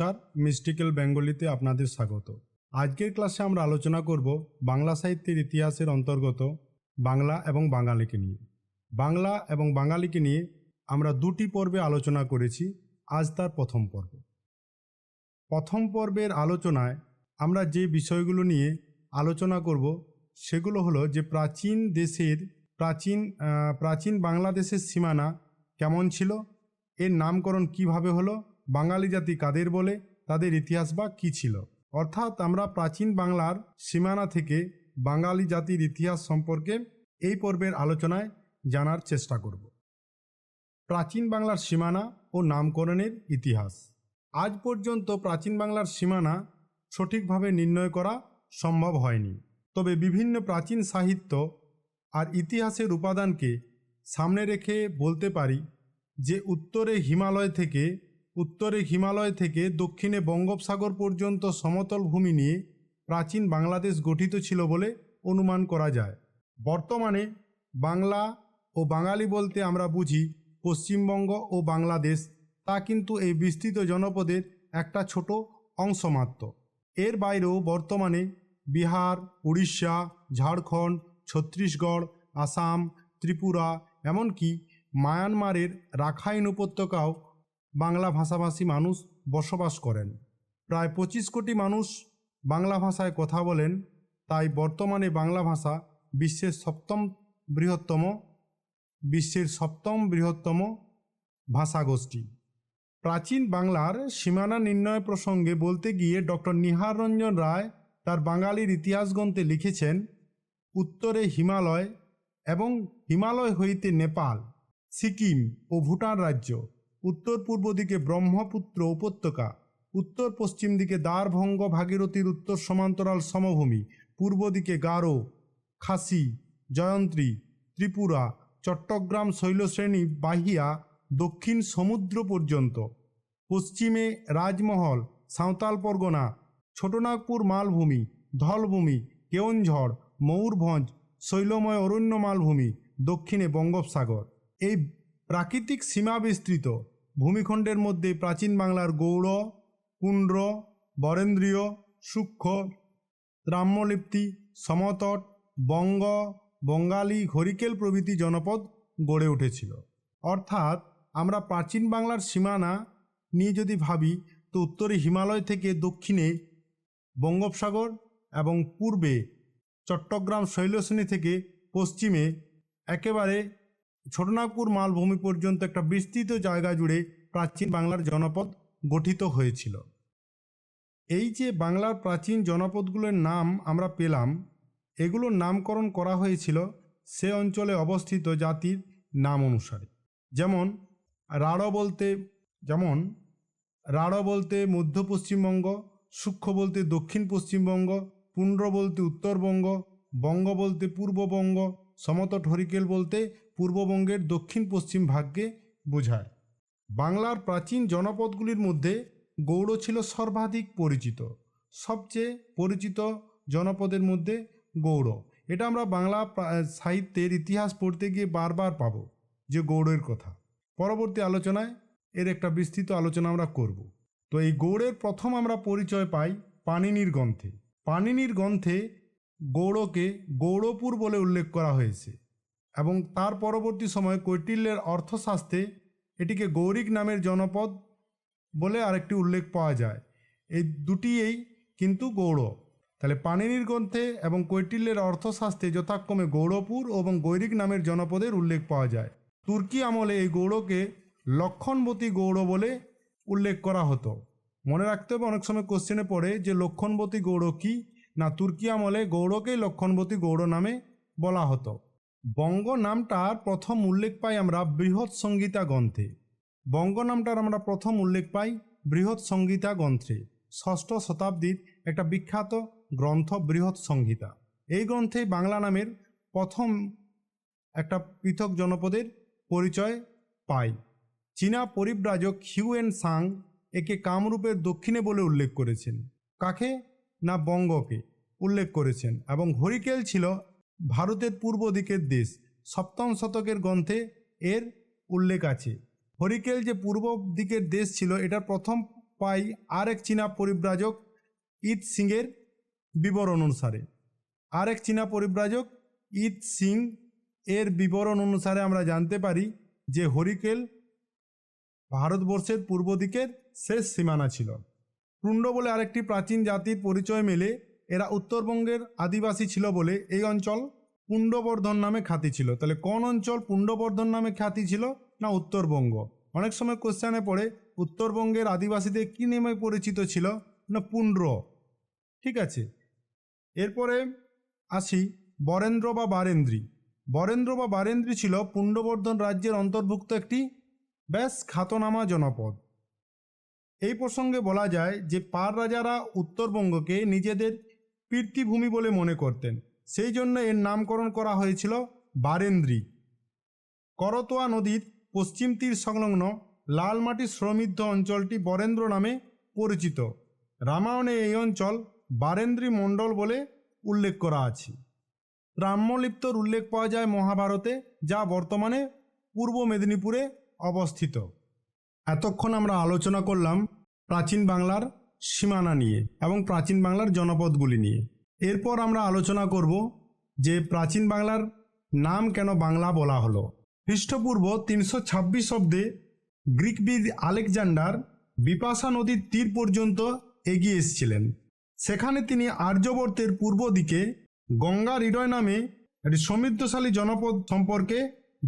নমস্কার মিস্টিক্যাল বেঙ্গলিতে আপনাদের স্বাগত। আজকের ক্লাসে আমরা আলোচনা করব বাংলা সাহিত্যের ইতিহাসের অন্তর্গত বাংলা এবং বাঙালিকে নিয়ে। বাংলা এবং বাঙালিকে নিয়ে আমরা দুটি পর্বে আলোচনা করেছি, আজ তার প্রথম পর্ব। প্রথম পর্বের আলোচনায় আমরা যে বিষয়গুলো নিয়ে আলোচনা করব, সেগুলো হলো যে প্রাচীন দেশের, প্রাচীন প্রাচীন বাংলাদেশের সীমানা কেমন ছিল, এর নামকরণ কীভাবে হলো বাঙালি জাতি কাদের বলে, তাদের ইতিহাস বা কী ছিল? অর্থাৎ আমরা প্রাচীন বাংলার সীমানা থেকে বাঙালি জাতির ইতিহাস সম্পর্কে এই পর্বের আলোচনায় জানার চেষ্টা করব। প্রাচীন বাংলার সীমানা ও নামকরণের ইতিহাস। আজ পর্যন্ত প্রাচীন বাংলার সীমানা সঠিকভাবে নির্ণয় করা সম্ভব হয়নি। তবে বিভিন্ন প্রাচীন সাহিত্য আর ইতিহাসের উপাদানকে সামনে রেখে বলতে পারি যে উত্তরে হিমালয় থেকে উত্তরে হিমালয় থেকে দক্ষিণে বঙ্গোপসাগর পর্যন্ত সমতল ভূমি নিয়ে প্রাচীন বাংলাদেশ গঠিত ছিল বলে অনুমান করা যায়। বর্তমানে বাংলা ও বাঙালি বলতে আমরা বুঝি পশ্চিমবঙ্গ ও বাংলাদেশ, তা কিন্তু এই বিস্তৃত জনপদের একটা ছোট অংশ মাত্র। এর বাইরেও বর্তমানে বিহার, উড়িষ্যা, ঝাড়খণ্ড, ছত্তিশগড়, আসাম, ত্রিপুরা, এমনকি মায়ানমারের রাখাইন উপত্যকাও বাংলা ভাষাভাষী মানুষ বসবাস করেন। প্রায় পঁচিশ কোটি মানুষ বাংলা ভাষায় কথা বলেন, তাই বর্তমানে বাংলা ভাষা বিশ্বের সপ্তম বৃহত্তম, বিশ্বের সপ্তম বৃহত্তম ভাষাগোষ্ঠী। প্রাচীন বাংলার সীমানা নির্ণয় প্রসঙ্গে বলতে গিয়ে ডক্টর নিহার রঞ্জন রায় তার বাঙালির ইতিহাস গ্রন্থে লিখেছেন, উত্তরে হিমালয় এবং হিমালয় হইতে নেপাল, সিকিম ও ভুটান রাজ্য। উত্তর পূর্ব দিকে ব্রহ্মপুত্র উপত্যকা উত্তর পশ্চিম দিকে দ্বারভঙ্গ ভাগীরথীর উত্তর সমান্তরাল সমভূমি, পূর্ব দিকে গারো, খাসি জয়ন্ত্রী ত্রিপুরা, চট্টগ্রাম শৈলশ্রেণী বাহিয়া দক্ষিণ সমুদ্র পর্যন্ত, পশ্চিমে রাজমহল, সাঁওতাল পরগনা, ছোটনাগপুর মালভূমি, ধলভূমি, কেওনঝড়, ময়ূরভঞ্জ, শৈলময় অরণ্য মালভূমি, দক্ষিণে বঙ্গোপসাগর। এই প্রাকৃতিক সীমা বিস্তৃত। ভূমিখণ্ডের মধ্যে প্রাচীন বাংলার গৌড়, কুন্ড্র, বরেন্দ্রীয়, সূক্ষ্ম, ত্রাম্যলিপ্তি, সমতট, বঙ্গ, বঙ্গালী হরিকেল প্রভৃতি জনপদ গড়ে উঠেছিল। অর্থাৎ আমরা প্রাচীন বাংলার সীমানা নিয়ে যদি ভাবি, তো উত্তরে হিমালয় থেকে দক্ষিণে বঙ্গোপসাগর এবং পূর্বে চট্টগ্রাম শৈলশ্রেণী থেকে পশ্চিমে একেবারে ছোটনাগপুর মালভূমি পর্যন্ত একটা বিস্তৃত জায়গা জুড়ে প্রাচীন বাংলার জনপদ গঠিত হয়েছিল। এই যে বাংলার প্রাচীন জনপদগুলোর নাম আমরা পেলাম, এগুলোর নামকরণ করা হয়েছিল সে অঞ্চলে অবস্থিত জাতির নাম অনুসারে। যেমন, রাঢ় বলতে, যেমন, রাঢ় বলতে মধ্য পশ্চিমবঙ্গ, সূক্ষ্ম বলতে দক্ষিণ পশ্চিমবঙ্গ পুণ্ড্র বলতে উত্তরবঙ্গ, বঙ্গ বলতে পূর্ববঙ্গ, সমতট হরিকেল বলতে পূর্ববঙ্গের দক্ষিণ পশ্চিম ভাগকে বোঝায়। বাংলার প্রাচীন জনপদগুলির মধ্যে গৌড় ছিল সর্বাধিক পরিচিত। সবচেয়ে পরিচিত জনপদের মধ্যে গৌড়। এটা আমরা বাংলা সাহিত্যের ইতিহাস পড়তে গিয়ে বারবার পাবো যে গৌড়ের কথা। পরবর্তী আলোচনায় এর একটা বিস্তৃত আলোচনা আমরা করব। তো এই গৌড়ের প্রথম আমরা পরিচয় পাই পানিনির গ্রন্থে। পানিনির গ্রন্থে গৌড়কে গৌড়পুর বলে উল্লেখ করা হয়েছে। এবং তার পরবর্তী সময় কৈটিল্যের অর্থশাস্ত্রে এটিকে গৌরিক নামের জনপদ বলে আরেকটি উল্লেখ পাওয়া যায়। এই দুটিই কিন্তু গৌড়। তাহলে পানিনির গ্রন্থে এবং কৈটিল্যের অর্থশাস্ত্রে যথাক্রমে গৌড়পুর এবং গৈরিক নামের জনপদের উল্লেখ পাওয়া যায়। তুর্কি আমলে এই গৌড়কে লক্ষণবতী গৌড় বলে উল্লেখ করা হতো। মনে রাখতে হবে, অনেক সময় কোশ্চেনে পড়ে যে লক্ষণবতী গৌড় কি? না, তুর্কি আমলে গৌড়কেই লক্ষণবতী গৌড় নামে বলা হতো। বঙ্গ নামটার প্রথম উল্লেখ পাই আমরা বৃহৎ সংগীতা গ্রন্থে। বঙ্গ নামটার আমরা প্রথম উল্লেখ পাই বৃহৎ সংগীতা গ্রন্থে। ষষ্ঠ শতাব্দীর একটা বিখ্যাত গ্রন্থ বৃহৎ সংহিতা এই গ্রন্থে বাংলা নামের প্রথম একটা পৃথক জনপদের পরিচয় পাই। চীনা পরিব্রাজক হিউয়েন সাং একে কামরূপের দক্ষিণে বলে উল্লেখ করেছেন। কাকে? না বঙ্গকে উল্লেখ করেছেন এবং হরিকেল ছিল ভারতের পূর্ব দিকের দেশ। সপ্তম শতকের গ্রন্থে এর উল্লেখ আছে। হরিকেল যে পূর্ব দিকের দেশ ছিল, এটার প্রথম পাই আর এক চীনা পরিব্রাজক ঈদ সিংয়ের বিবরণ অনুসারে। আর এক চীনা পরিব্রাজক ঈদ সিং এর বিবরণ অনুসারে আমরা জানতে পারি যে হরিকেল ভারতবর্ষের পূর্ব দিকের শেষ সীমানা ছিল। পুণ্ড বলে আরেকটি প্রাচীন জাতির পরিচয় মেলে এরা উত্তরবঙ্গের আদিবাসী ছিল বলে এই অঞ্চল পুণ্ডবর্ধন নামে খ্যাতি ছিল। তাহলে কোন অঞ্চল পুণ্ডবর্ধন নামে খ্যাতি ছিল না উত্তরবঙ্গ? অনেক সময় কোশ্চেনে পড়ে, উত্তরবঙ্গের আদিবাসীদের কী নামে পরিচিত ছিল? না পুণ্ড্র ঠিক আছে? এরপরে আসি বরেন্দ্র বা বারেন্দ্রী। বরেন্দ্র বা বারেন্দ্রী ছিল পুণ্ডবর্ধন রাজ্যের অন্তর্ভুক্ত একটি বেশ খ্যাতনামা জনপদ। এই প্রসঙ্গে বলা যায় যে পার রাজারা উত্তরবঙ্গকে নিজেদের পীর্তিভূমি বলে মনে করতেন। সেই জন্য এর নামকরণ করা হয়েছিল বারেন্দ্রী। করতোয়া নদীর পশ্চিম তীর সংলগ্ন লালমাটি সমৃদ্ধ অঞ্চলটি বরেন্দ্র নামে পরিচিত। রামায়ণে এই অঞ্চল বারেন্দ্রী মণ্ডল বলে উল্লেখ করা আছে। ব্রাহ্মলিপ্তর উল্লেখ পাওয়া যায় মহাভারতে, যা বর্তমানে পূর্ব মেদিনীপুরে অবস্থিত। এতক্ষণ আমরা আলোচনা করলাম প্রাচীন বাংলার সীমানা নিয়ে এবং প্রাচীন বাংলার জনপদগুলি নিয়ে। এরপর আমরা আলোচনা করব যে প্রাচীন বাংলার নাম কেন বাংলা বলা হলো। খ্রিস্টপূর্ব তিনশো ছাব্বিশ অব্দে গ্রিকবিদ আলেকজান্ডার বিপাশা নদীর তীর পর্যন্ত এগিয়ে এসেছিলেন। সেখানে তিনি আর্যবর্তের পূর্ব দিকে গঙ্গা হৃদয় নামে একটি সমৃদ্ধশালী জনপদ সম্পর্কে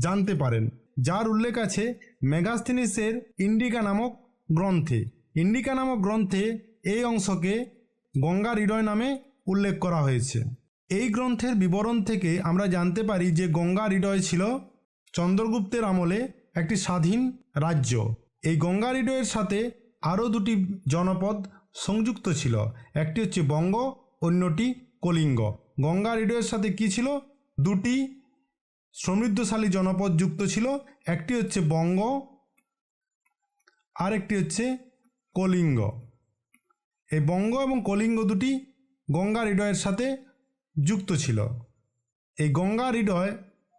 জানতে পারেন, যার উল্লেখ আছে মেগাস্তিনিসের ইন্ডিকা নামক গ্রন্থে। ইন্ডিকা নামক গ্রন্থে এই অংশকে গঙ্গা হৃদয় নামে উল্লেখ করা হয়েছে। এই গ্রন্থের বিবরণ থেকে আমরা জানতে পারি যে গঙ্গা হৃদয় ছিল চন্দ্রগুপ্তের আমলে একটি স্বাধীন রাজ্য। এই গঙ্গা হৃদয়ের সাথে আরও দুটি জনপদ সংযুক্ত ছিল। একটি হচ্ছে বঙ্গ, অন্যটি কলিঙ্গ। গঙ্গা হৃদয়ের সাথে কি ছিল? দুটি সমৃদ্ধশালী জনপদ যুক্ত ছিল। একটি হচ্ছে বঙ্গ আর একটি হচ্ছে কলিঙ্গ। এই বঙ্গ এবং কলিঙ্গ দুটি গঙ্গা হৃদয়ের সাথে যুক্ত ছিল। এই গঙ্গা হৃদয়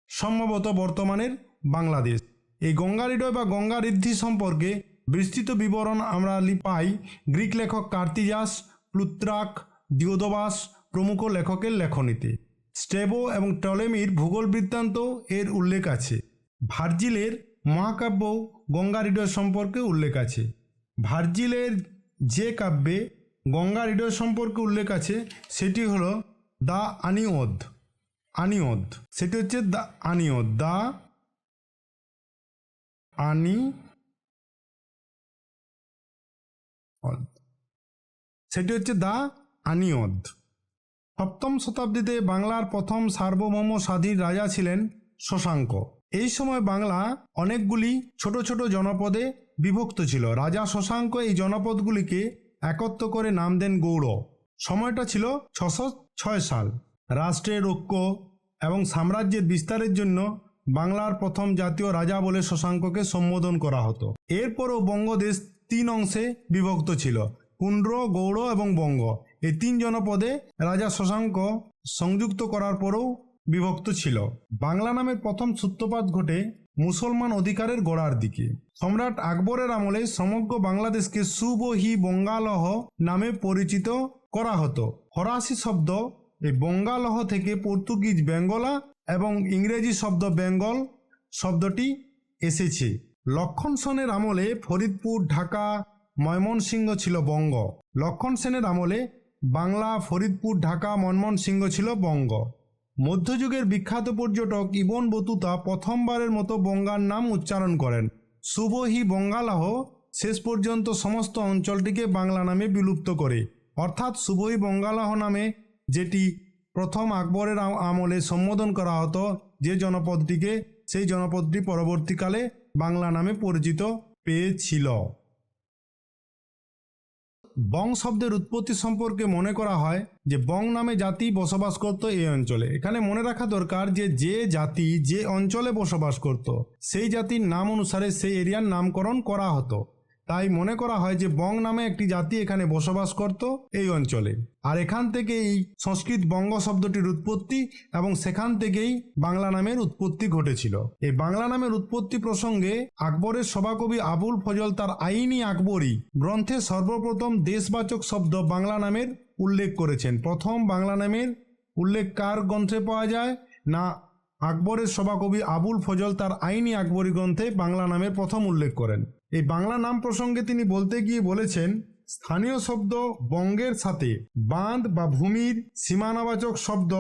সম্ভবত বর্তমানের বাংলাদেশ। এই গঙ্গা হৃদয় বা গঙ্গা ঋদ্ধি সম্পর্কে বিস্তৃত বিবরণ আমরা পাই গ্রিক লেখক কার্তিজাস, প্লুত্রাক, দিওদবাস প্রমুখ লেখকের লেখনীতে। স্টেবো এবং টলেমির ভূগোল বৃত্তান্ত এর উল্লেখ আছে। ভার্জিলের মহাকাব্য গঙ্গা হৃদয় সম্পর্কে উল্লেখ আছে। ভার্জিলের যে কাব্যে গঙ্গা হৃদয় সম্পর্কে উল্লেখ আছে, সেটি হলো দ্য আনিওদ। আনিওদ। সেটি হচ্ছে দ্য আনিওদ। দ্য আনি সেটি হচ্ছে দ্য আনিয়দ সপ্তম শতাব্দীতে বাংলার প্রথম সার্বভৌম স্বাধীন রাজা ছিলেন শশাঙ্ক। এই সময় বাংলা অনেকগুলি ছোট ছোট জনপদে বিভক্ত ছিল। রাজা শশাঙ্ক এই জনপদগুলিকে একত্র করে নাম দেন গৌড়। সময়টা ছিল ছশো ছয় সাল। রাষ্ট্রের ঐক্য এবং সাম্রাজ্যের বিস্তারের জন্য বাংলার প্রথম জাতীয় রাজা বলে শশাঙ্ককে সম্বোধন করা হতো। এরপরও বঙ্গদেশ তিন অংশে বিভক্ত ছিল পুণ্ড্র গৌড় এবং বঙ্গ। এই তিন জনপদে রাজা শশাঙ্ক সংযুক্ত করার পরেও বিভক্ত ছিল। বাংলা নামের প্রথম সূত্রপাত ঘটে মুসলমান অধিকারের গোড়ার দিকে। সম্রাট আকবরের আমলে সমগ্র বাংলাদেশকে সুবহি বঙ্গালহ নামে পরিচিত করা হতো। ফরাসি শব্দ এই বঙ্গালহ থেকে পর্তুগিজ বেঙ্গলা এবং ইংরেজি শব্দ বেঙ্গল শব্দটি এসেছে। লক্ষণ সেনের আমলে ফরিদপুর, ঢাকা, ময়মনসিংহ ছিল বঙ্গ। লক্ষণ সেনের আমলে বাংলা, ফরিদপুর, ঢাকা, ময়মনসিংহ ছিল বঙ্গ। মধ্যযুগের বিখ্যাত পর্যটক ইবন বতুতা প্রথমবারের মতো বঙ্গার নাম উচ্চারণ করেন। শুভহি বঙ্গালাহ শেষ পর্যন্ত সমস্ত অঞ্চলটিকে বাংলা নামে বিলুপ্ত করে। অর্থাৎ শুভই বঙ্গালাহ নামে যেটি প্রথম আকবরের আমলে সম্বোধন করা হতো, যে জনপদটিকে সেই জনপদটি পরবর্তীকালে বাংলা নামে পরিচিত পেয়েছিল। বং শব্দের উৎপত্তি সম্পর্কে মনে করা হয় যে বং নামে জাতি বসবাস করত এই অঞ্চলে। এখানে মনে রাখা দরকার যে যে জাতি যে অঞ্চলে বসবাস করত, সেই জাতির নাম অনুসারে সেই এরিয়ার নামকরণ করা হতো। তাই মনে করা হয় যে বং নামে একটি জাতি এখানে বসবাস করত এই অঞ্চলে। আর এখান থেকে এই সংস্কৃত বঙ্গ শব্দটির উৎপত্তি এবং সেখান থেকেই বাংলা নামের উৎপত্তি ঘটেছিল। এই বাংলা নামের উৎপত্তি প্রসঙ্গে আকবরের সভাকবি আবুল ফজল তার আইনি আকবরী গ্রন্থে সর্বপ্রথম দেশবাচক শব্দ বাংলা নামের উল্লেখ করেছেন। প্রথম বাংলা নামের উল্লেখ কার গ্রন্থে পাওয়া যায়? না আকবরের সভাকবি আবুল ফজল তার আইনি আকবরী গ্রন্থে বাংলা নামের প্রথম উল্লেখ করেন। এই বাংলা নাম প্রসঙ্গে তিনি বলতে গিয়ে বলেছেন, স্থানীয় শব্দ বঙ্গের সাথে বাঁধ বা ভূমির সীমানাবাচক শব্দ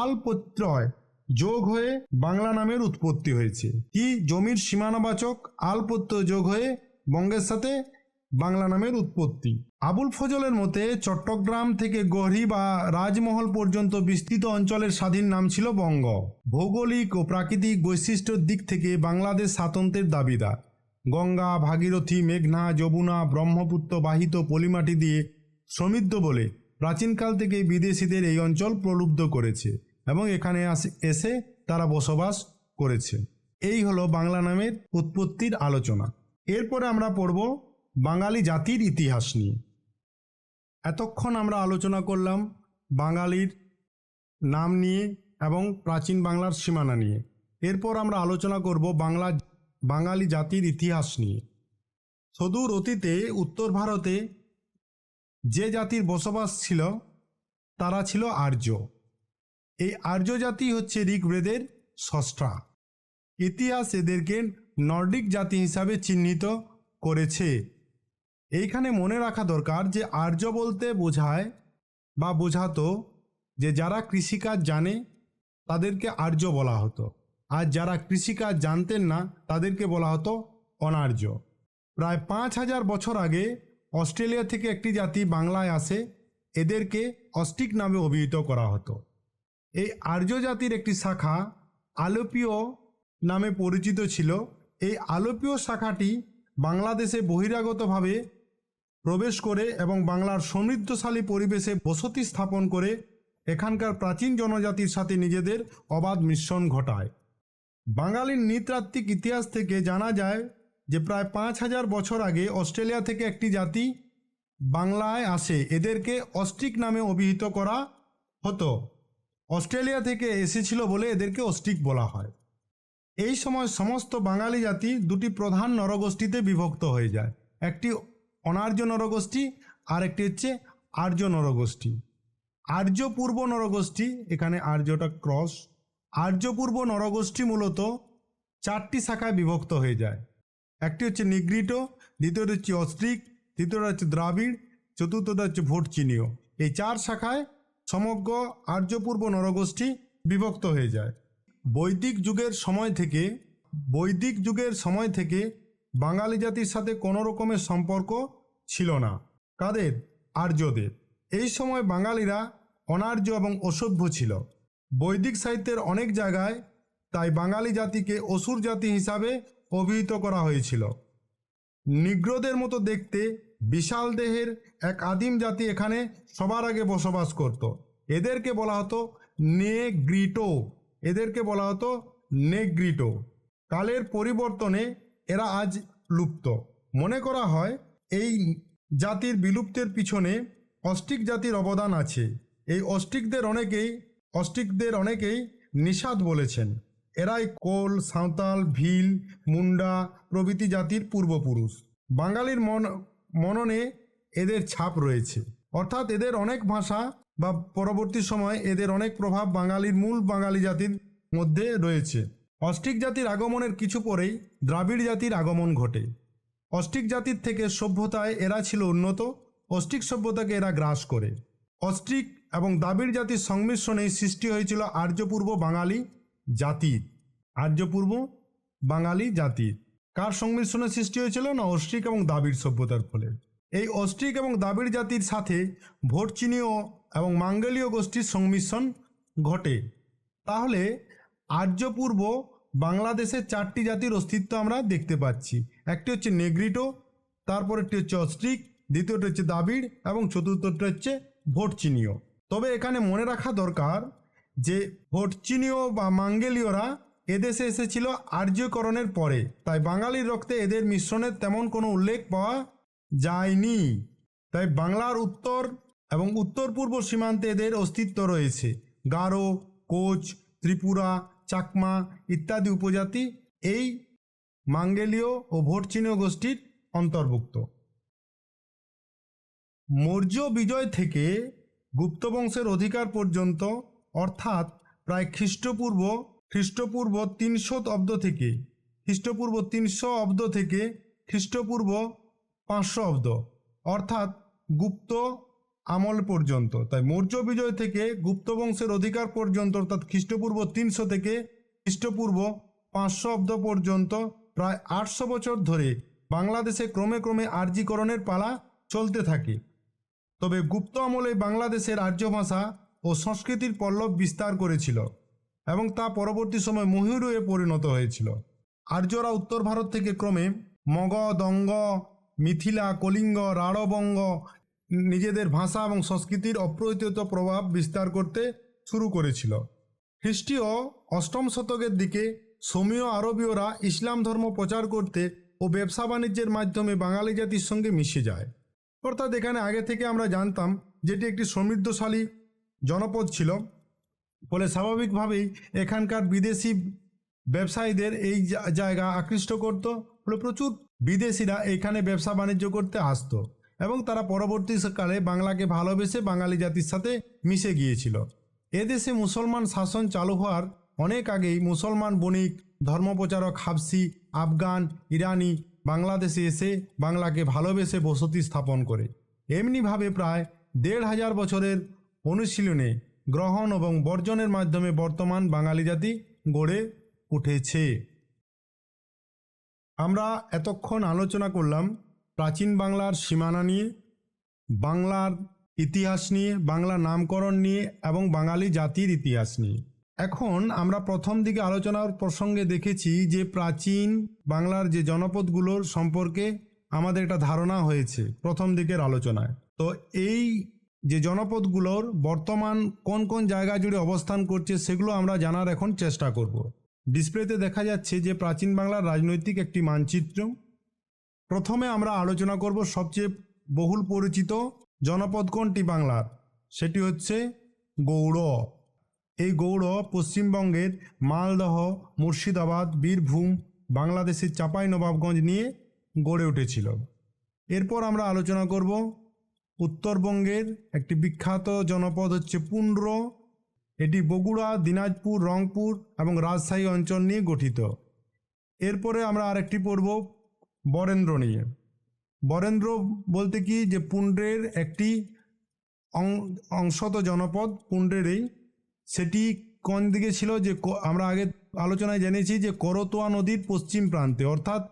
আল প্রত্যয় যোগ হয়ে বাংলা নামের উৎপত্তি হয়েছে। কি জমির সীমানাবাচক আল প্রত্যয় যোগ হয়ে বঙ্গের সাথে বাংলা নামের উৎপত্তি। আবুল ফজলের মতে, চট্টগ্রাম থেকে গড়ি বা রাজমহল পর্যন্ত বিস্তৃত অঞ্চলের স্বাধীন নাম ছিল বঙ্গ। ভৌগোলিক ও প্রাকৃতিক বৈশিষ্ট্যের দিক থেকে বাংলাদেশ স্বাতন্ত্র্যের দাবিদার। গঙ্গা, ভাগীরথী, মেঘনা, যমুনা, ব্রহ্মপুত্র বাহিত পলিমাটি দিয়ে সমৃদ্ধ বলে প্রাচীনকাল থেকে বিদেশিদের এই অঞ্চল প্রলুব্ধ করেছে এবং এখানে এসে তারা বসবাস করেছে। এই হলো বাংলা নামের উৎপত্তির আলোচনা। এরপরে আমরা পড়ব বাঙালি জাতির ইতিহাস নিয়ে। এতক্ষণ আমরা আলোচনা করলাম বাঙালির নাম নিয়ে এবং প্রাচীন বাংলার সীমানা নিয়ে। এরপর আমরা আলোচনা করব বাংলা, বাঙালি জাতির ইতিহাস নিয়ে। সদূর অতীতে উত্তর ভারতে যে জাতির বসবাস ছিল, তারা ছিল আর্য। এই আর্য জাতি হচ্ছে ঋগ্বেদের ষষ্ঠা। ইতিহাস এদেরকে নর্ডিক জাতি হিসাবে চিহ্নিত করেছে। এইখানে মনে রাখা দরকার যে আর্য বলতে বোঝায় বা বোঝাতো যে যারা কৃষিকাজ জানে, তাদেরকে আর্য বলা হতো। আর যারা কৃষিকাজ জানতেন না, তাদেরকে বলা হতো অনার্য। প্রায় পাঁচ হাজার বছর আগে অস্ট্রেলিয়া থেকে একটি জাতি বাংলায় আসে, এদেরকে অস্টিক নামে অভিহিত করা হতো। এই আর্য জাতির একটি শাখা আলোপীয় নামে পরিচিত ছিল। এই আলোপীয় শাখাটি বাংলাদেশে বহিরাগতভাবে প্রবেশ করে এবং বাংলার সমৃদ্ধশালী পরিবেশে বসতি স্থাপন করে এখানকার প্রাচীন জনজাতির সাথে নিজেদের অবাধ মিশ্রণ ঘটায়। বাঙালির নৃতাত্ত্বিক ইতিহাস থেকে জানা যায় যে প্রায় পাঁচ হাজার বছর আগে অস্ট্রেলিয়া থেকে একটি জাতি বাংলায় আসে, এদেরকে অস্ট্রিক নামে অভিহিত করা হতো। অস্ট্রেলিয়া থেকে এসেছিল বলে এদেরকে অস্ট্রিক বলা হয়। এই সময় সমস্ত বাঙালি জাতি দুটি প্রধান নরগোষ্ঠীতে বিভক্ত হয়ে যায়। একটি অনার্য নরগোষ্ঠী আর একটি হচ্ছে আর্য নরগোষ্ঠী। আর্য পূর্ব নরগোষ্ঠী, এখানে আর্যটা ক্রস আর্য পূর্ব নরগোষ্ঠী মূলত চারটি শাখায় বিভক্ত হয়ে যায়। একটি হচ্ছে নিগ্রিটো দ্বিতীয়টা হচ্ছে অস্ট্রিক তৃতীয়টা হচ্ছে দ্রাবিড়, চতুর্থটা হচ্ছে ভোটচিনীয় এই চার শাখায় সমগ্র আর্যপূর্ব নরগোষ্ঠী বিভক্ত হয়ে যায়। বৈদিক যুগের সময় থেকে, বৈদিক যুগের সময় থেকে বাঙালি জাতির সাথে কোনো রকমের সম্পর্ক ছিল না। কাদের? আর্যদের। এই সময় বাঙালিরা অনার্য এবং অসভ্য ছিল। বৈদিক সাহিত্যের অনেক জায়গায় তাই বাঙালি জাতিকে অসুর জাতি হিসাবে অভিহিত করা হয়েছিল। নিগ্রোদের মতো দেখতে বিশাল দেহের এক আদিম জাতি এখানে সবার আগে বসবাস করত। এদেরকে বলা হতো নেগ্রিটো। এদেরকে বলা হতো নেগ্রিটো। কালের পরিবর্তনে এরা আজ লুপ্ত। মনে করা হয়, এই জাতির বিলুপ্তের পিছনে অস্টিক জাতির অবদান আছে। এই অস্টিকদের অনেকেই অস্টিকদের অনেকেই নিষাদ বলেছেন। এরাই কোল, সাঁওতাল, ভিল, মুন্ডা প্রভৃতি জাতির পূর্বপুরুষ। বাঙালির মন, মননে এদের ছাপ রয়েছে। অর্থাৎ এদের অনেক ভাষা বা পরবর্তী সময় এদের অনেক প্রভাব বাঙালির মূল বাঙালি জাতির মধ্যে রয়েছে। অস্টিক জাতির আগমনের কিছু পরেই দ্রাবিড় জাতির আগমন ঘটে। অস্টিক জাতির থেকে সভ্যতায় এরা ছিল উন্নত অস্টিক সভ্যতাকে এরা গ্রাস করে। অস্ট্রিক এবং দ্রাবিড় জাতির সংমিশ্রণেই সৃষ্টি হয়েছিল আর্যপূর্ব বাঙালি জাতির। আর্যপূর্ব বাঙালি জাতির। কার সংমিশ্রণে সৃষ্টি হয়েছিল না অস্ট্রিক এবং দ্রাবিড় সভ্যতার ফলে? এই অস্ট্রিক এবং দ্রাবিড় জাতির সাথে ভোটচিনীয় এবং মাঙ্গলীয় গোষ্ঠীর সংমিশ্রণ ঘটে। তাহলে আর্যপূর্ব বাংলাদেশের চারটি জাতির অস্তিত্ব আমরা দেখতে পাচ্ছি। একটি হচ্ছে নেগ্রিটো, তারপর একটি হচ্ছে অস্ট্রিক, দ্বিতীয়টি হচ্ছে দাবিড় এবং চতুর্থটি হচ্ছে ভোটচিনীয় তবে এখানে মনে রাখা দরকার যে ভোটচিনীয় বা মাঙ্গেলীয়রা এদেশে এসেছিল আর্যকরণের পরে। তাই বাঙালির রক্তে এদের মিশ্রণের তেমন কোনো উল্লেখ পাওয়া যায়নি। তাই বাংলার উত্তর এবং উত্তর পূর্ব সীমান্তে এদের অস্তিত্ব রয়েছে। গারো, কোচ, ত্রিপুরা চাকমা ইত্যাদি উপজাতি এই মাঙ্গেলীয় ও ভোটচীনীয় গোষ্ঠীর অন্তর্ভুক্ত। মৌর্য বিজয় থেকে গুপ্ত বংশের অধিকার পর্যন্ত, অর্থাৎ প্রায় খ্রিস্টপূর্ব খ্রিস্টপূর্ব তিনশো অব্দ থেকে, খ্রিস্টপূর্ব তিনশো অব্দ থেকে খ্রিস্টপূর্ব পাঁচশো অব্দ, অর্থাৎ গুপ্ত আমল পর্যন্ত। তাই মৌর্য বিজয় থেকে গুপ্ত বংশের অধিকার পর্যন্ত, অর্থাৎ খ্রিস্টপূর্ব তিনশো থেকে খ্রিস্টপূর্ব পাঁচশো অব্দ পর্যন্ত, প্রায় আটশো বছর ধরে বাংলাদেশে ক্রমে ক্রমে আর্যীকরণের পালা চলতে থাকে। তবে গুপ্ত আমলে বাংলাদেশের আর্য ভাষা ও সংস্কৃতির পল্লব বিস্তার করেছিল এবং তা পরবর্তী সময় মহিরুয়ে পরিণত হয়েছিল। আর্যরা উত্তর ভারত থেকে ক্রমে মগ, দঙ্গ, মিথিলা, কলিঙ্গ, রাঢ়বঙ্গ নিজেদের ভাষা এবং সংস্কৃতির অপ্রতিহত প্রভাব বিস্তার করতে শুরু করেছিল। খ্রিস্টীয় অষ্টম শতকের দিকে সমীয় আরবীয়রা ইসলাম ধর্ম প্রচার করতে ও ব্যবসা বাণিজ্যের মাধ্যমে বাঙালি জাতির সঙ্গে মিশে যায়। অর্থাৎ এখানে আগে থেকে আমরা জানতাম যেটি একটি সমৃদ্ধশালী জনপদ ছিল। ফলে স্বাভাবিকভাবেই এখানকার বিদেশি ব্যবসায়ীদের এই জায়গা আকৃষ্ট করত। ফলে প্রচুর বিদেশিরা এখানে ব্যবসা বাণিজ্য করতে আসতো। এবং তারা পরবর্তীকালে বাংলাকে ভালোবেসে বাঙালি জাতির সাথে মিশে গিয়েছিল। এদেশে মুসলমান শাসন চালু হওয়ার অনেক আগেই মুসলমান বণিক, ধর্মপ্রচারক হাবসি আফগান, ইরানি বাংলাদেশে এসে বাংলাকে ভালোবেসে বসতি স্থাপন করে। এমনিভাবে প্রায় দেড় হাজার বছরের অনুশীলনে গ্রহণ এবং বর্জনের মাধ্যমে বর্তমান বাঙালি জাতি গড়ে উঠেছে। আমরা এতক্ষণ আলোচনা করলাম প্রাচীন বাংলার সীমানা নিয়ে, বাংলার ইতিহাস নিয়ে, বাংলা নামকরণ নিয়ে এবং বাঙালি জাতির ইতিহাস নিয়ে। এখন আমরা প্রথম দিকে আলোচনার প্রসঙ্গে দেখেছি যে প্রাচীন বাংলার যে জনপদগুলোর সম্পর্কে আমাদের একটা ধারণা হয়েছে প্রথম দিকের আলোচনায়। তো এই যে জনপদগুলোর বর্তমান কোন কোন জায়গা জুড়ে অবস্থান করছে সেগুলো আমরা জানার এখন চেষ্টা করব। ডিসপ্লেতে দেখা যাচ্ছে যে প্রাচীন বাংলার রাজনৈতিক একটি মানচিত্র প্রথমে আমরা আলোচনা করব সবচেয়ে বহুল পরিচিত জনপদ কোনটি বাংলার? সেটি হচ্ছে গৌড়। এই গৌড় পশ্চিমবঙ্গের মালদহ, মুর্শিদাবাদ, বীরভূম, বাংলাদেশের চাঁপাই নবাবগঞ্জ নিয়ে গড়ে উঠেছিল। এরপর আমরা আলোচনা করব উত্তরবঙ্গের একটি বিখ্যাত জনপদ হচ্ছে পুন্ড্র। এটি বগুড়া, দিনাজপুর, রংপুর এবং রাজশাহী অঞ্চল নিয়ে গঠিত। এরপরে আমরা আরেকটি পড়ব বরেন্দ্র নিয়ে। বরেন্দ্র বলতে কি যে পুণ্ড্রের একটি অংশত জনপদ পুণ্ড্রেরই। সেটি কোন দিকে ছিল যে আমরা আগে আলোচনায় জেনেছি যে করতোয়া নদীর পশ্চিম প্রান্তে। অর্থাৎ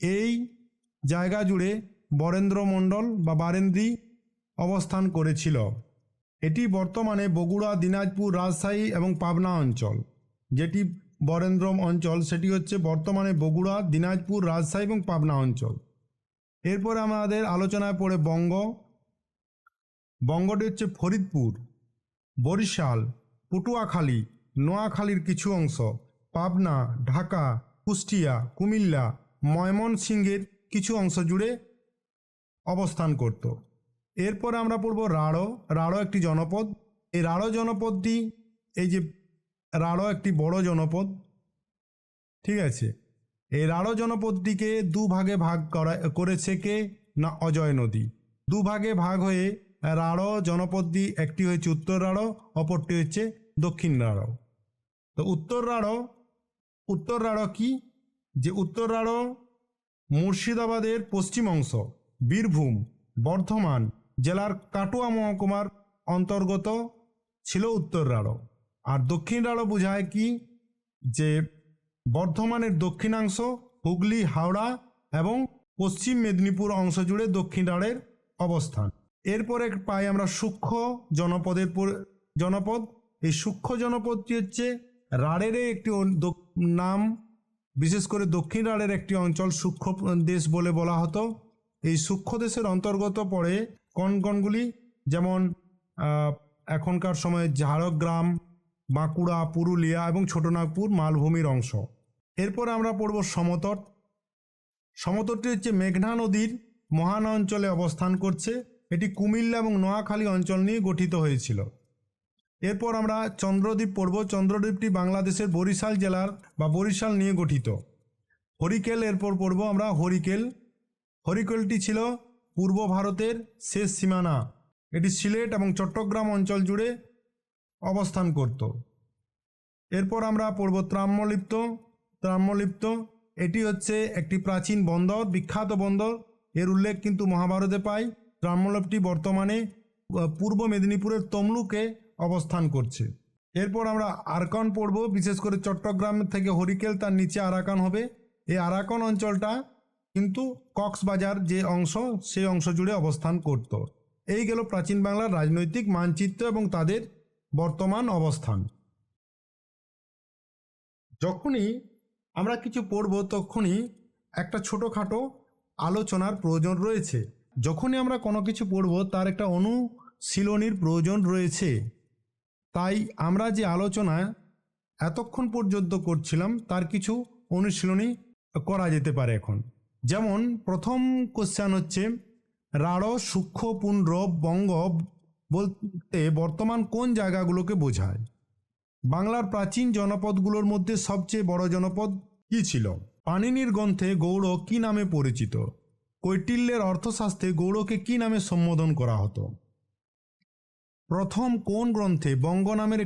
এই জায়গা জুড়ে বরেন্দ্র মণ্ডল বা বারেন্দ্রী অবস্থান করেছিল। এটি বর্তমানে বগুড়া, দিনাজপুর, রাজশাহী এবং পাবনা অঞ্চল। যেটি বরেন্দ্র অঞ্চল, সেটি হচ্ছে বর্তমানে বগুড়া, দিনাজপুর, রাজশাহী এবং পাবনা অঞ্চল। এরপরে আমাদের আলোচনায় পড়ে বঙ্গ। বঙ্গটি হচ্ছে ফরিদপুর, বরিশাল, পটুয়াখালী, নোয়াখালীর কিছু অংশ, পাবনা, ঢাকা, কুষ্টিয়া, কুমিল্লা, ময়মনসিংহের কিছু অংশ জুড়ে অবস্থান করত। এরপরে আমরা পড়ব রাঢ়। রাঢ় একটি জনপদ। এই রাঢ় জনপদটি, এই যে রাঢ় একটি বড় জনপদ। ঠিক আছে? এই রাঢ় জনপদটিকে দুভাগে ভাগ করা, করেছে কে? না, অজয় নদী। দুভাগে ভাগ হয়ে রাঢ় জনপদটি, একটি হচ্ছে উত্তর রাঢ় অপরটি হচ্ছে দক্ষিণ রাঢ় তো উত্তর রাঢ় উত্তর রাঢ় কি? যে উত্তর রাঢ় মুর্শিদাবাদের পশ্চিম অংশ, বীরভূম, বর্ধমান জেলার কাটুয়া মহকুমার অন্তর্গত ছিল উত্তর রাঢ় আর দক্ষিণ রাঢ় বোঝায় কি? যে বর্ধমানের দক্ষিণাংশ, হুগলি, হাওড়া এবং পশ্চিম মেদিনীপুর অংশ জুড়ে দক্ষিণ রাঢ়ের অবস্থান। এরপরে পাই আমরা সূক্ষ্ম জনপদের জনপদ। এই সূক্ষ্ম জনপদটি হচ্ছে রাঢ়েরই একটি নাম। বিশেষ করে দক্ষিণ রাঢ়ের একটি অঞ্চল সূক্ষ্ম দেশ বলে বলা হতো। এই সূক্ষ্ম দেশের অন্তর্গত পড়ে কনকনগুলি যেমন এখনকার সময়ে ঝাড়গ্রাম বাঁকুড়া, পুরুলিয়া এবং ছোটনাগপুর মালভূমির অংশ। এরপর আমরা পড়ব সমতট। সমতটটি হচ্ছে মেঘনা নদীর মহানা অঞ্চলে অবস্থান করছে। এটি কুমিল্লা এবং নোয়াখালী অঞ্চল নিয়ে গঠিত হয়েছিল। এরপর আমরা চন্দ্রদ্বীপ পড়ব। চন্দ্রদ্বীপটি বাংলাদেশের বরিশাল জেলার বা বরিশাল নিয়ে গঠিত। হরিকেল এরপর পড়ব আমরা হরিকেল। হরিকেলটি ছিল পূর্ব ভারতের শেষ সীমানা। এটি সিলেট এবং চট্টগ্রাম অঞ্চল জুড়ে অবস্থান করত। এরপর আমরা পড়ব ত্রাম্যলিপ্ত। ত্রাম্যলিপ্ত, এটি হচ্ছে একটি প্রাচীন বন্দর, বিখ্যাত বন্দর। এর উল্লেখ কিন্তু মহাভারতে পাই। ত্রাম্যলিপ্তটি বর্তমানে পূর্ব মেদিনীপুরের তমলুকে অবস্থান করছে। এরপর আমরা আরকান পড়ব, বিশেষ করে চট্টগ্রাম থেকে হরিকেল, তার নিচে আরাকান হবে। এই আরাকান অঞ্চলটা কিন্তু কক্সবাজার যে অংশ, সেই অংশ জুড়ে অবস্থান করত। এই গেল প্রাচীন বাংলার রাজনৈতিক মানচিত্র এবং তাদের বর্তমান অবস্থান। যখনই আমরা কিছু পড়ব, তখনই একটা ছোটোখাটো আলোচনার প্রয়োজন রয়েছে। যখনই আমরা কোনো কিছু পড়ব, তার একটা অনুশীলনীর প্রয়োজন রয়েছে। তাই আমরা যে আলোচনা এতক্ষণ পর্যন্ত করছিলাম, তার কিছু অনুশীলনী করা যেতে পারে এখন। যেমন, প্রথম কোশ্চেন হচ্ছে, রাঢ় সূক্ষ্ম পুণ্ড বঙ্গ বলতে বর্তমান কোন জায়গাগুলোকে বোঝায়? বাংলার প্রাচীন জনপদগুলোর মধ্যে সবচেয়ে বড় জনপদ কি ছিল? পানিনির গ্রন্থে গৌড় কি নামে পরিচিত? কৈটিল্যের অর্থশাস্ত্রে গৌড়কে কি নামে সম্বোধন করা হতো? প্রথম কোন গ্রন্থে বঙ্গ নামের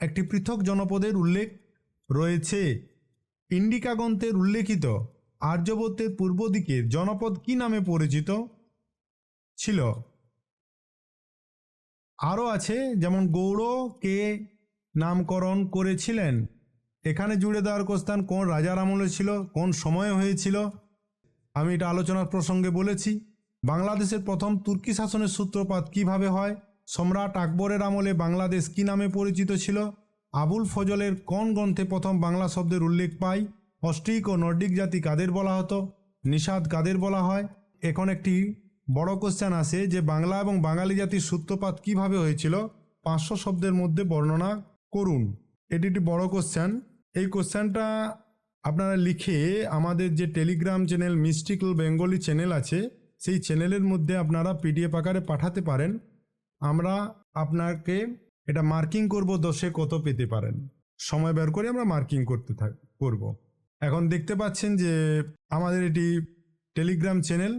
একটি পৃথক জনপদের উল্লেখ রয়েছে? ইন্ডিকা গ্রন্থের উল্লেখিত আর্যবর্তের পূর্ব দিকের জনপদ কি নামে পরিচিত? ছিল আরও আছে, যেমন গৌড়কে নামকরণ করেছিলেন। এখানে জুড়ে দেওয়ার কোস্তান, কোন রাজার আমলে ছিল, কোন সময়ে হয়েছিল, আমি এটা আলোচনার প্রসঙ্গে বলেছি। বাংলাদেশের প্রথম তুর্কি শাসনের সূত্রপাত কীভাবে হয়, সম্রাট আকবরের আমলে বাংলাদেশ কি নামে পরিচিত ছিল, আবুল ফজলের কোন গ্রন্থে প্রথম বাংলা শব্দের উল্লেখ পাই অস্ট্রিক ও নর্ডিক জাতি কাদের বলা হতো, নিষাদ কাদের বলা হয়, এখন একটি বড় কোশ্চেন আসে যে বাংলা এবং বাঙালি জাতির সূত্রপাত কীভাবে হয়েছিল? পাঁচশো শব্দের মধ্যে বর্ণনা করুন। এটি একটি বড় কোশ্চেন এই কোশ্চেনটা আপনারা লিখে আমাদের যে Telegram channel mystical Bengali channel আছে, সেই চ্যানেলের মধ্যে আপনারা পিডিএফ আকারে পাঠাতে পারেন। আমরা আপনাকে এটা মার্কিং করব, দশে কত পেতে পারেন। সময় বের করে আমরা মার্কিং করতে থাক, করব। এখন দেখতে পাচ্ছেন যে আমাদের এটি টেলিগ্রাম চ্যানেল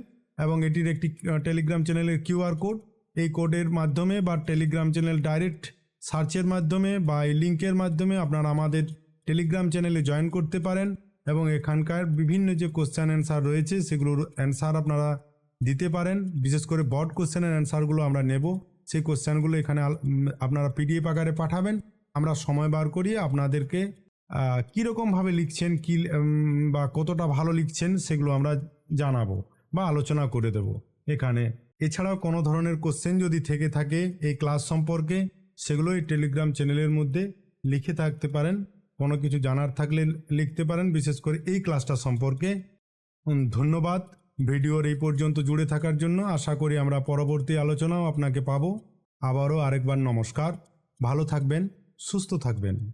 এবং এটির একটি টেলিগ্রাম চ্যানেলের কিউআর কোড এই কোডের মাধ্যমে বা টেলিগ্রাম চ্যানেল ডাইরেক্ট সার্চের মাধ্যমে বা এই লিঙ্কের মাধ্যমে আপনারা আমাদের টেলিগ্রাম চ্যানেলে জয়েন করতে পারেন এবং এখানকার বিভিন্ন যে কোশ্চেন অ্যান্সার রয়েছে, সেগুলোর অ্যান্সার আপনারা দিতে পারেন। বিশেষ করে বড কোশ্চেনের অ্যান্সারগুলো আমরা নেব। সেই কোশ্চেনগুলো এখানে আপনারা পিডিএফ আকারে পাঠাবেন। আমরা সময় বার করিয়ে আপনাদেরকে কীরকমভাবে লিখছেন, কী বা কতটা ভালো লিখছেন, সেগুলো আমরা জানাব। বা আলোচনা করে দেব। এখানে, এছাড়াও কোনো ধরনের কোশ্চেন যদি থেকে থাকে, এই ক্লাস সম্পর্কে, সেগুলো এই টেলিগ্রাম চ্যানেলের মধ্যে লিখে থাকতে পারেন। কোনো কিছু জানার থাকলে লিখতে পারেন, বিশেষ করে এই ক্লাসটা সম্পর্কে। ধন্যবাদ। ভিডিওর এই পর্যন্ত জুড়ে থাকার জন্য আশা করি আমরা পরবর্তী আলোচনাও আপনাকে পাবো। আবারও আরেকবার নমস্কার। ভালো থাকবেন, সুস্থ থাকবেন।